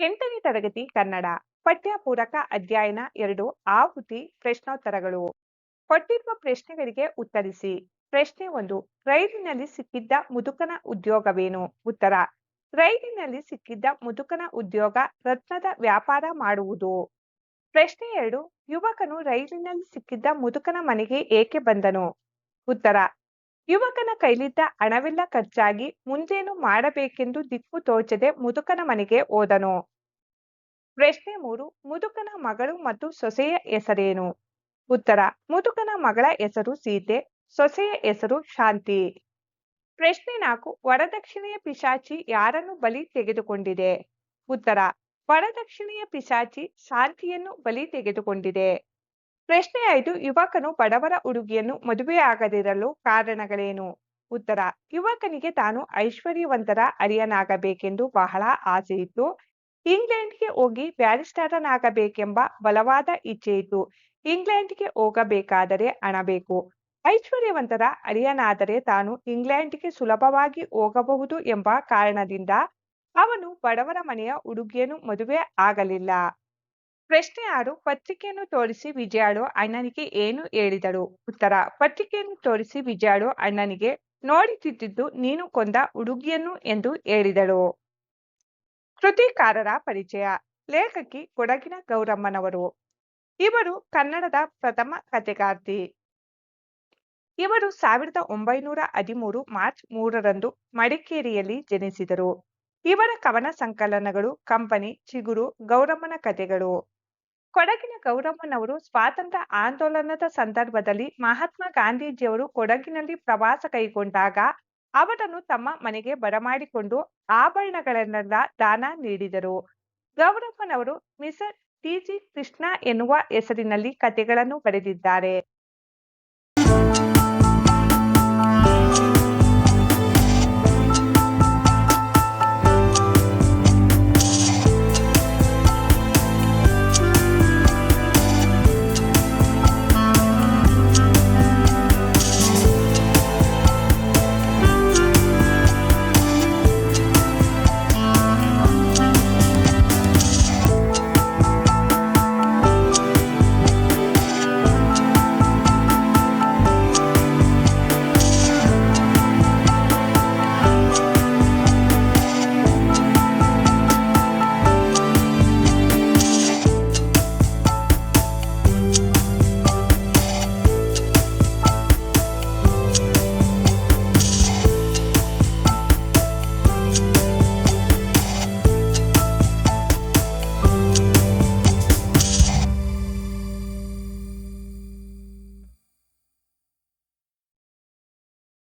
ಎಂಟನೇ ತರಗತಿ ಕನ್ನಡ ಪಠ್ಯ ಪೂರಕ ಅಧ್ಯಯನ ಎರಡು ಆಹುತಿ ಪ್ರಶ್ನೋತ್ತರಗಳು. ಕೊಟ್ಟಿರುವ ಪ್ರಶ್ನೆಗಳಿಗೆ ಉತ್ತರಿಸಿ. ಪ್ರಶ್ನೆ ಒಂದು, ರೈಲಿನಲ್ಲಿ ಸಿಕ್ಕಿದ್ದ ಮುದುಕನ ಉದ್ಯೋಗವೇನು? ಉತ್ತರ, ರೈಲಿನಲ್ಲಿ ಸಿಕ್ಕಿದ್ದ ಮುದುಕನ ಉದ್ಯೋಗ ರತ್ನದ ವ್ಯಾಪಾರ ಮಾಡುವುದು. ಪ್ರಶ್ನೆ ಎರಡು, ಯುವಕನು ರೈಲಿನಲ್ಲಿ ಸಿಕ್ಕಿದ್ದ ಮುದುಕನ ಮನೆಗೆ ಏಕೆ ಬಂದನು? ಉತ್ತರ ಯುವಕನ ಕೈಲಿದ್ದ ಹಣವೆಲ್ಲ ಖರ್ಚಾಗಿ ಮುಂದೇನು ಮಾಡಬೇಕೆಂದು ದಿಕ್ಕು ತೋಚದೆ ಮುದುಕನ ಮನೆಗೆ ಹೋದನು. ಪ್ರಶ್ನೆ ಮೂರು, ಮುದುಕನ ಮಗಳು ಮತ್ತು ಸೊಸೆಯ ಹೆಸರೇನು? ಉತ್ತರ, ಮುದುಕನ ಮಗಳ ಹೆಸರು ಸೀತೆ, ಸೊಸೆಯ ಹೆಸರು ಶಾಂತಿ. ಪ್ರಶ್ನೆ ನಾಲ್ಕು, ವರದಕ್ಷಿಣೆಯ ಪಿಶಾಚಿ ಯಾರನ್ನು ಬಲಿ ತೆಗೆದುಕೊಂಡಿದೆ? ಉತ್ತರ, ವರದಕ್ಷಿಣೆಯ ಪಿಶಾಚಿ ಶಾಂತಿಯನ್ನು ಬಲಿ ತೆಗೆದುಕೊಂಡಿದೆ. ಪ್ರಶ್ನೆ ಐದು, ಯುವಕನು ಬಡವರ ಹುಡುಗಿಯನ್ನು ಮದುವೆಯಾಗದಿರಲು ಕಾರಣಗಳೇನು? ಉತ್ತರ, ಯುವಕನಿಗೆ ತಾನು ಐಶ್ವರ್ಯವಂತರ ಅರಿಯನಾಗಬೇಕೆಂದು ಬಹಳ ಆಸೆ ಇತ್ತು. ಇಂಗ್ಲೆಂಡ್ಗೆ ಹೋಗಿ ಬ್ಯಾರಿಸ್ಟರನಾಗಬೇಕೆಂಬ ಬಲವಾದ ಇಚ್ಛೆ ಇತ್ತು. ಇಂಗ್ಲೆಂಡ್ಗೆ ಹೋಗಬೇಕಾದರೆ ಹಣ ಬೇಕು. ಐಶ್ವರ್ಯವಂತರ ಅರಿಯನಾದರೆ ತಾನು ಇಂಗ್ಲೆಂಡ್ಗೆ ಸುಲಭವಾಗಿ ಹೋಗಬಹುದು ಎಂಬ ಕಾರಣದಿಂದ ಅವನು ಬಡವರ ಮನೆಯ ಹುಡುಗಿಯನ್ನು ಮದುವೆ ಆಗಲಿಲ್ಲ. ಪ್ರಶ್ನೆ ಆರು, ಪತ್ರಿಕೆಯನ್ನು ತೋರಿಸಿ ವಿಜಯಾಳು ಅಣ್ಣನಿಗೆ ಏನು ಹೇಳಿದಳು? ಉತ್ತರ, ಪತ್ರಿಕೆಯನ್ನು ತೋರಿಸಿ ವಿಜಯಾಳು ಅಣ್ಣನಿಗೆ ನೋಡುತ್ತಿದ್ದು ನೀನು ಕೊಂದ ಹುಡುಗಿಯನ್ನು ಎಂದು ಹೇಳಿದಳು. ಕೃತಿಕಾರರ ಪರಿಚಯ, ಲೇಖಕಿ ಕೊಡಗಿನ ಗೌರಮ್ಮನವರು. ಇವರು ಕನ್ನಡದ ಪ್ರಥಮ ಕಥೆಗಾರ್ತಿ. ಇವರು ಸಾವಿರದ ಒಂಬೈನೂರ ಹದಿಮೂರು ಮಾರ್ಚ್ ಮೂರರಂದು ಮಡಿಕೇರಿಯಲ್ಲಿ ಜನಿಸಿದರು. ಇವರ ಕವನ ಸಂಕಲನಗಳು ಕಂಪನಿ, ಚಿಗುರು, ಗೌರಮ್ಮನ ಕಥೆಗಳು. ಕೊಡಗಿನ ಗೌರಮ್ಮನವರು ಸ್ವಾತಂತ್ರ್ಯ ಆಂದೋಲನದ ಸಂದರ್ಭದಲ್ಲಿ ಮಹಾತ್ಮ ಗಾಂಧೀಜಿಯವರು ಕೊಡಗಿನಲ್ಲಿ ಪ್ರವಾಸ ಕೈಗೊಂಡಾಗ ಅವರನ್ನು ತಮ್ಮ ಮನೆಗೆ ಬರಮಾಡಿಕೊಂಡು ಆಭರಣಗಳನ್ನೆಲ್ಲ ದಾನ ನೀಡಿದರು. ಗೌರಮ್ಮನವರು ಮಿಸರ್ ಟಿಜಿ ಕೃಷ್ಣ ಎನ್ನುವ ಹೆಸರಿನಲ್ಲಿ ಕಥೆಗಳನ್ನು ಬರೆದಿದ್ದಾರೆ.